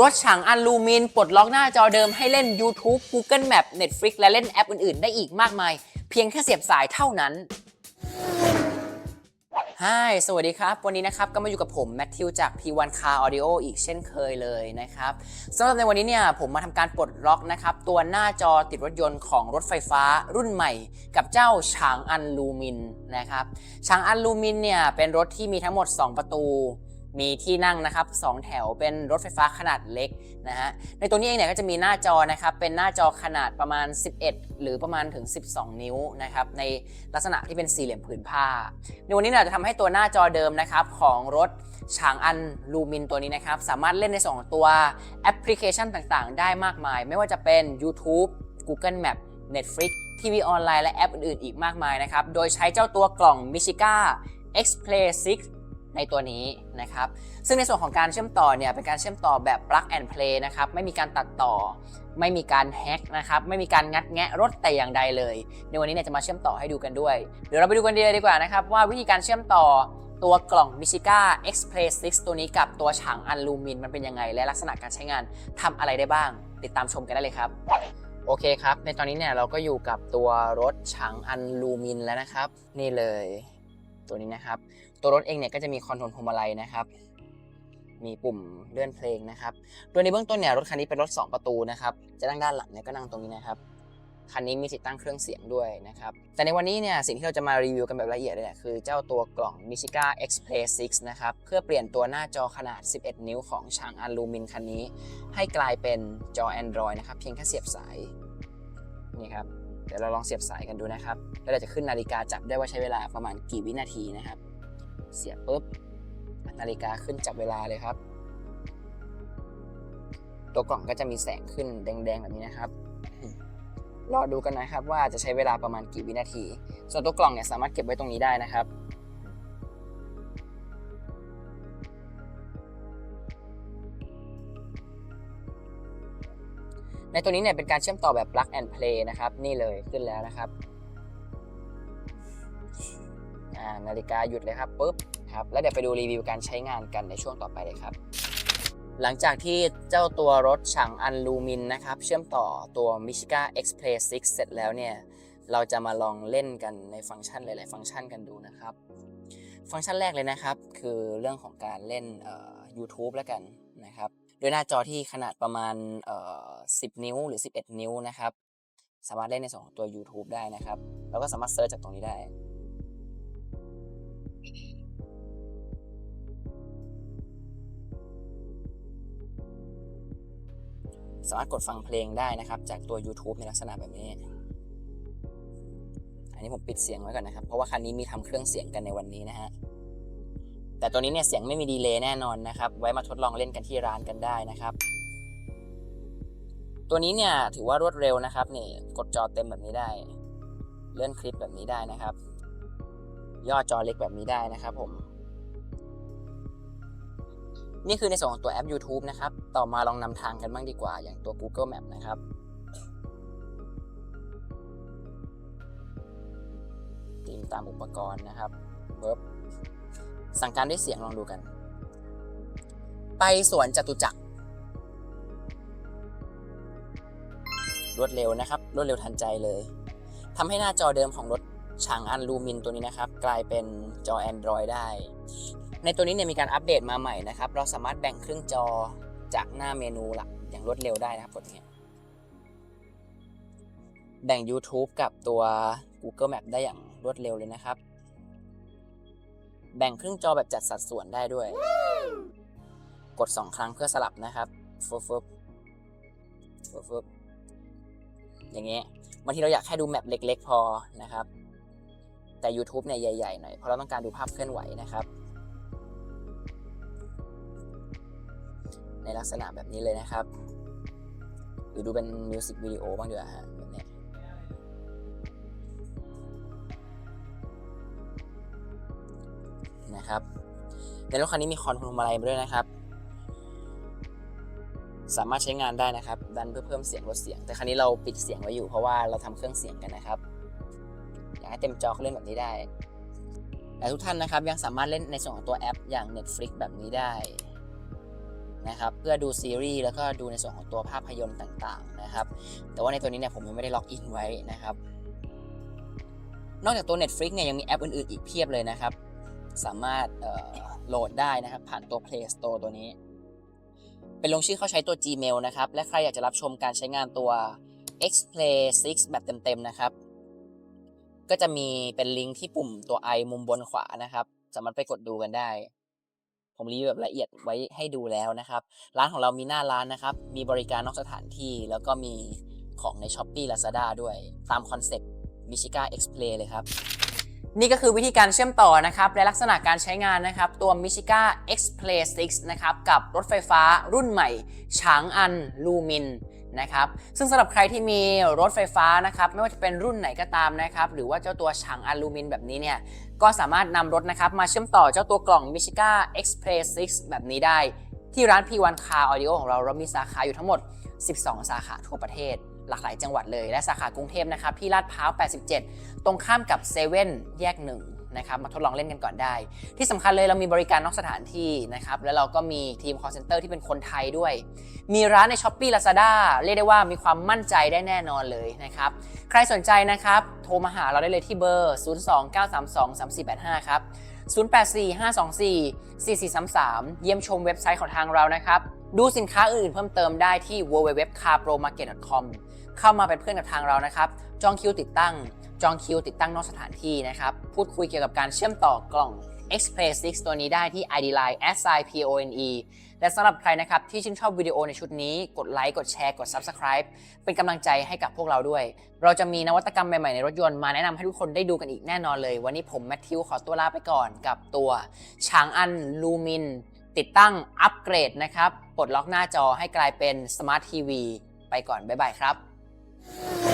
รถฉางอันลูมินปลดล็อกหน้าจอเดิมให้เล่น YouTube Google Map Netflix และเล่นแอปอื่นๆ ได้อีกมากมาย เพียงแค่เสียบสายเท่านั้นฮายสวัสดีครับ วันนี้นะครับก็มาอยู่กับผมแมทธิวจาก P1 Car Audio อีกเช่นเคยเลยนะครับสำหรับในวันนี้เนี่ยผมมาทำการปลดล็อกนะครับตัวหน้าจอติดรถยนต์ของรถไฟฟ้ารุ่นใหม่ กับเจ้าฉางอันลูมินนะครับฉางอันลูมินเนี่ยเป็นรถที่มีทั้งหมด 2 ประตู มีที่นั่งนะครับสองแถวเป็นรถไฟฟ้าขนาดเล็กนะฮะในตัวนี้เองเนี่ยก็จะมีหน้าจอนะครับเป็นหน้าจอขนาดประมาณ 11 หรือประมาณถึง 12 นิ้วนะครับในลักษณะที่เป็นสี่เหลี่ยมผืนผ้า ในวันนี้เราจะทำให้ตัวหน้าจอเดิมนะครับของรถฉางอันลูมินตัวนี้นะครับสามารถเล่นในส่วนของตัวแอปพลิเคชันต่างๆ ได้มากมาย ไม่ว่าจะเป็น YouTube Google Map Netflix ทีวีออนไลน์และแอปอื่นๆ อีกมากมายนะครับ โดยใช้เจ้าตัวกล่อง Michiga X Play 6 ในตัวนี้นะครับ ซึ่งในส่วนของการเชื่อมต่อเนี่ยเป็นการเชื่อมต่อแบบ plug and play นะครับ ไม่มีการตัดต่อ ไม่มีการแฮ็กนะครับ ไม่มีการงัดแงะรถแต่อย่างใดเลย ในวันนี้เนี่ยจะมาเชื่อมต่อให้ดูกันด้วย เดี๋ยวเราไปดูกันดีเลยดีกว่านะครับ ว่าวิธีการเชื่อมต่อตัวกล่อง Michiga X Play 6 ตัวนี้กับตัวฉางอันลูมินมันเป็นยังไง และลักษณะการใช้งานทำอะไรได้บ้าง ติดตามชมกันได้เลยครับโอเคครับ ในตอนนี้เนี่ยเราก็อยู่กับตัวรถฉางอันลูมินแล้วนะครับ นี่เลย ตัวนี้นะครับ ตัวรถเองเนี่ยก็จะมีคอนโทรลพวงมาลัยนะครับ มีปุ่มเลื่อนเพลงนะครับ โดยในเบื้องต้นเนี่ยรถคันนี้เป็นรถ 2 ประตูนะครับ จะนั่งด้านหลังเนี่ยก็นั่งตรงนี้นะครับ คันนี้มีติดตั้งเครื่องเสียงด้วยนะครับ แต่ในวันนี้เนี่ยสิ่งที่เราจะมารีวิวกันแบบละเอียดเลยเนี่ยคือเจ้าตัวกล่อง Michiga X Play 6นะครับ เพื่อเปลี่ยนตัวหน้าจอขนาด 11 นิ้วของฉางอันลูมินคันนี้ ให้กลายเป็นจอ Android นะครับ เพียงแค่เสียบสาย นี่ครับ เดี๋ยวเราลองเสียบสายกันดูนะครับ แล้วเราจะขึ้นนาฬิกาจับได้ว่าใช้เวลาประมาณกี่วินาทีนะครับ เสียบปุ๊บนาฬิกาขึ้นจับเวลาเลยครับ ตัวกล่องก็จะมีแสงขึ้นแดงๆแบบนี้นะครับรอดูกันนะครับว่าจะใช้เวลาประมาณกี่วินาที ส่วนตัวกล่องเนี่ยสามารถเก็บไว้ตรงนี้ได้นะครับ ในตัวนี้เนี่ยเป็นการเชื่อมต่อแบบ plug and play นะครับ นี่เลยขึ้นแล้วนะครับนาฬิกาหยุดเลยครับปุ๊บครับแล้วเดี๋ยวไปดูรีวิวการใช้งานกันในช่วงต่อไปเลยครับ หลังจากที่เจ้าตัวรถฉางอันลูมินนะครับ เชื่อมต่อตัว Michiga X Play 6 เสร็จแล้วเนี่ย เราจะมาลองเล่นกันในฟังก์ชันหลาย ๆ ฟังก์ชันกันดูนะครับ ฟังก์ชันแรกเลยนะครับ คือเรื่องของการเล่นเอ่อ YouTube แล้วกันนะครับ ด้วยหน้าจอที่ขนาดประมาณเอ่อ10 นิ้วหรือ 11 นิ้วนะครับ สามารถเล่นในส่วนของตัว YouTube ได้นะครับ แล้วก็สามารถเซิร์ชจากตรงนี้ได้ สามารถกดฟังเพลงได้นะครับ จากตัว YouTube ในลักษณะแบบนี้ อันนี้ผมปิดเสียงไว้ก่อนนะครับ เพราะว่าคันนี้มีทำเครื่องเสียงกันในวันนี้นะฮะ แต่ตัวนี้เนี่ยเสียงไม่มีดีเลย์แน่นอนนะครับ ไว้มาทดลองเล่นกันที่ร้านกันได้นะครับ ตัวนี้เนี่ยถือว่ารวดเร็วนะครับนี่กดจอเต็มแบบนี้ได้ เลื่อนคลิปแบบนี้ได้นะครับ ย่อจอเล็กแบบนี้ได้นะครับผม นี่คือในส่วนของตัวแอป YouTube นะครับ ต่อมาลองนำทางกันบ้างดีกว่า อย่างตัว Google Map นะครับตีมตามอุปกรณ์นะครับเวิร์บ สั่งการด้วยเสียงลองดูกัน ไปสวนจตุจักร รวดเร็วนะครับ รวดเร็วทันใจเลยทำให้หน้าจอเดิมของรถฉางอันลูมินตัวนี้นะครับ กลายเป็นจอ Android ได้ ในตัวนี้เนี่ยมีการอัปเดตมาใหม่นะครับ เราสามารถแบ่งครึ่งจอจากหน้าเมนูหลักอย่างรวดเร็วได้นะครับกดอย่างเงี้แบ่ง YouTube กับตัว Google Map ได้อย่างรวดเร็วเลยนะครับ แบ่งครึ่งจอแบบจัดสัดส่วนได้ด้วย กด 2 ครั้งเพื่อสลับนะครับฟึบฟึบฟึบฟึบอย่างเงี้ยบางทีเราอยากแค่ดูแมปเล็ก ๆ พอนะครับ แต่ YouTube เนี่ยใหญ่ ๆ หน่อย เพราะเราต้องการดูภาพเคลื่อนไหวนะครับ ในลักษณะแบบนี้เลยนะครับ หรือดูเป็นมิวสิกวิดีโอบ้างดีกว่าฮะ นะครับในรถคันนี้มีคอนโทรลมาลัยมาด้วยนะครับ สามารถใช้งานได้นะครับ ดันเพื่อเพิ่มเสียงลดเสียง แต่คันนี้เราปิดเสียงไว้อยู่เพราะว่าเราทำเครื่องเสียงกันนะครับ อยากให้เต็มจอเขาเล่นแบบนี้ได้แต่ทุกท่านนะครับยังสามารถเล่นในส่วนของตัวแอปอย่าง Netflix แบบนี้ได้นะครับเพื่อดูซีรีส์แล้วก็ดูในส่วนของตัวภาพยนตร์ต่างๆนะครับ แต่ว่าในตัวนี้เนี่ยผมยังไม่ได้ล็อกอินไว้นะครับ นอกจากตัว Netflix เนี่ยยังมีแอปอื่นๆอีกเพียบเลยนะครับ สามารถโหลดได้นะครับ ผ่านตัว Play Store ตัวนี้ เป็นลงชื่อเข้าใช้ตัว Gmail นะครับ และใครอยากจะรับชมการใช้งานตัว Xplay 6 แบบเต็มๆนะครับ ก็จะมีเป็นลิงก์ที่ปุ่มตัว i มุมบนขวานะครับ สามารถไปกดดูกันได้ ผมรีวิวแบบละเอียดไว้ให้ดูแล้วนะครับ ร้านของเรามีหน้าร้านนะครับ มีบริการนอกสถานที่ แล้วก็มีของใน s h อ p e e Lazada ด้วย ตามคอนเซ็ปต์ Michiga X-Play เลยครับ นี่ก็คือวิธีการเชื่อมต่อนะครับ และลักษณะการใช้งานนะครับ ตัว Michiga X-Play 6นะครับ กับรถไฟฟ้ารุ่นใหม่ฉางอันลูมินนะครับซึ่งสำหรับใครที่มีรถไฟฟ้านะครับไม่ว่าจะเป็นรุ่นไหนก็ตามนะครับหรือว่าเจ้าตัวฉางอันลูมินแบบนี้เนี่ยก็สามารถนำรถนะครับมาเชื่อมต่อเจ้าตัวกล่อง Michiga X-Play 6แบบนี้ได้ ที่ร้าน P1 Car Audio ของเราเรามีสาขาอยู่ทั้งหมด 12 สาขาทั่วประเทศ หลากหลายจังหวัดเลย และสาขากรุงเทพนะครับที่ลาดพร้าว 87 ตรงข้ามกับเซเว่นแยกหนึ่งนะครับมาทดลองเล่นกันก่อนได้ ที่สำคัญเลยเรามีบริการนอกสถานที่นะครับแล้วเราก็มีทีม call center ที่เป็นคนไทยด้วย มีร้านใน s h อ p e e Lazada เรียกได้ว่ามีความมั่นใจได้แน่นอนเลยนะครับใครสนใจนะครับโทรมาหาเราได้เลยที่เบอร์ 029323485 ครับ 0845244433 เยี่ยมชมเว็บไซต์ของทางเรานะครับ ดูสินค้าอื่นๆเพิ่มเติมได้ที่ www.carpromarket.com เข้ามาเป็นเพื่อนกับทางเรานะครับ จองคิวติดตั้ง จองคิวติดตั้งนอกสถานที่นะครับ พูดคุยเกี่ยวกับการเชื่อมต่อกล่อง Express 6ตัวนี้ได้ที่ ID Line s i p o n e และสำหรับใครนะครับ ที่ชื่นชอบวิดีโอในชุดนี้ กดไลค์ กดแชร์ กด Subscribe เป็นกำลังใจให้กับพวกเราด้วย เราจะมีนวัตกรรมใหม่ ๆ ในรถยนต์มาแนะนำให้ทุกคนได้ดูกันอีกแน่นอนเลย วันนี้ผมแมทธิวขอตัวลาไปก่อนกับตัวช้างอันลูมิน ติดตั้งอัปเกรดนะครับ ปลดล็อกหน้าจอให้กลายเป็นสมาร์ททีวีไปก่อน บ๊ายบายครับ Música